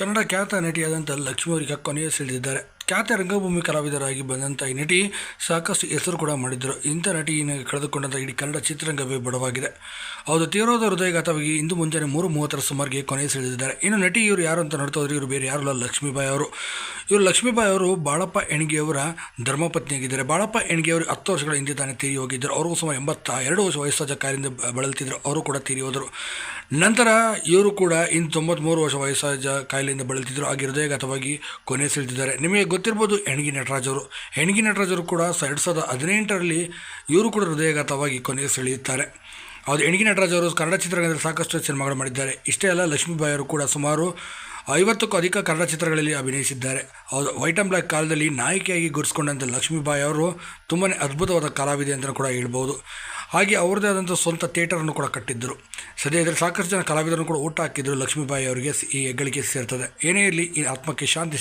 ಕನ್ನಡ ಖ್ಯಾತ ನಟಿಯಾದಂಥ ಲಕ್ಷ್ಮಿ ಅವರಿಗೆ ಕೊನೆಯ ಸೆಳೆದಿದ್ದಾರೆ ಖ್ಯಾತ ರಂಗಭೂಮಿ ಕಲಾವಿದರಾಗಿ ಬಂದಂಥ ಈ ನಟಿ ಸಾಕಷ್ಟು ಹೆಸರು ಕೂಡ ಮಾಡಿದ್ದರು. ಇಂಥ ನಟಿಯನ್ನು ಕಳೆದುಕೊಂಡಂಥ ಇಡೀ ಕನ್ನಡ ಚಿತ್ರರಂಗವೇ ಬಡವಾಗಿದೆ. ಹೌದು ತೀರೋದ ಹೃದಯಘಾತವಾಗಿ ಇಂದು ಮುಂಜಾನೆ ಮೂರು ಮೂವತ್ತರ ಸುಮಾರಿಗೆ ಕೊನೆಯ ಸೆಳೆದಿದ್ದಾರೆ ಇನ್ನು ನಟಿ ಇವರು ಯಾರು ಅಂತ ನೋಡ್ತಾ ಇವರು ಬೇರೆ ಯಾರಲ್ಲ ಲಕ್ಷ್ಮೀಬಾಯಿ ಅವರು. ಇವರು ಲಕ್ಷ್ಮೀಬಾಯಿ ಅವರು ಬಾಳಪ್ಪ ಎಣಗಿಯವರ ಧರ್ಮಪತ್ನಿಯಾಗಿದ್ದಾರೆ. ಬಾಳಪ್ಪ ಎಣಿಗೆಯವರು ಹತ್ತು ವರ್ಷಗಳ ಹಿಂದೆ ತಾನೇ ತೀರಿ ಹೋಗಿದ್ದರು. ಅವ್ರಿಗೂ ಸುಮಾರು ಎಂಬತ್ತ ಎರಡು ವರ್ಷ ವಯಸ್ಸಾದ ಕಾರಿಂದ ಬಳಲ್ತಿದ್ದರು ಅವರು ಕೂಡ ತೀರಿ ಹೋದರು. ನಂತರ ಇವರು ಕೂಡ ಇನ್ನು ತೊಂಬತ್ತ್ಮೂರು ವರ್ಷ ವಯಸ್ಸಾದ ಕಾಯಿಲೆಯಿಂದ ಬಳಲ್ತಿದ್ದರು ಹಾಗೆ ಹೃದಯಘಾತವಾಗಿ ಕೊನೆ ಸೆಳೆದಿದ್ದಾರೆ ನಿಮಗೆ ಗೊತ್ತಿರ್ಬೋದು ಹೆಣ್ಗಿ ನಟರಾಜರು. ಅವರು ಹೆಣ್ಗಿ ನಟರಾಜರು ಕೂಡ ಎರಡು ಸಾವಿರದ ಹದಿನೆಂಟರಲ್ಲಿ ಇವರು ಕೂಡ ಹೃದಯಘಾತವಾಗಿ ಕೊನೆ ಸೆಳೆಯುತ್ತಾರೆ. ಹೌದು ಹೆಣ್ಗಿ ನಟರಾಜ್ ಅವರು ಕನ್ನಡ ಚಿತ್ರರಂಗದಲ್ಲಿ ಸಾಕಷ್ಟು ಸಿನಿಮಾಗಳು ಮಾಡಿದ್ದಾರೆ. ಇಷ್ಟೇ ಅಲ್ಲ, ಲಕ್ಷ್ಮೀಬಾಯಿ ಅವರು ಕೂಡ ಸುಮಾರು ಐವತ್ತಕ್ಕೂ ಅಧಿಕ ಕನ್ನಡ ಚಿತ್ರಗಳಲ್ಲಿ ಅಭಿನಯಿಸಿದ್ದಾರೆ. ಅವರು ವೈಟ್ ಆ್ಯಂಡ್ ಬ್ಲ್ಯಾಕ್ ಕಾಲದಲ್ಲಿ ನಾಯಕಿಯಾಗಿ ಗುರುಸ್ಕೊಂಡಂಥ ಲಕ್ಷ್ಮೀಬಾಯಿ ಅವರು ತುಂಬಾ ಅದ್ಭುತವಾದ ಕಲಾವಿದೆ ಅಂತ ಕೂಡ ಹೇಳ್ಬೋದು. ಹಾಗೆ ಅವ್ರದ್ದೇ ಆದಂಥ ಸ್ವಂತ ಥಿಯೇಟರನ್ನು ಕೂಡ ಕಟ್ಟಿದ್ದರು. ಸದ್ಯ ಇದರಲ್ಲಿ ಸಾಕಷ್ಟು ಜನ ಕಲಾವಿದರನ್ನು ಕೂಡ ಊಟ ಹಾಕಿದ್ರು ಲಕ್ಷ್ಮೀಬಾಯಿ ಅವರಿಗೆ ಈ ಹೆಗ್ಗಳಿಕೆ ಸೇರ್ತದೆ. ಏನೇ ಇರಲಿ, ಈ ಆತ್ಮಕ್ಕೆ ಶಾಂತಿ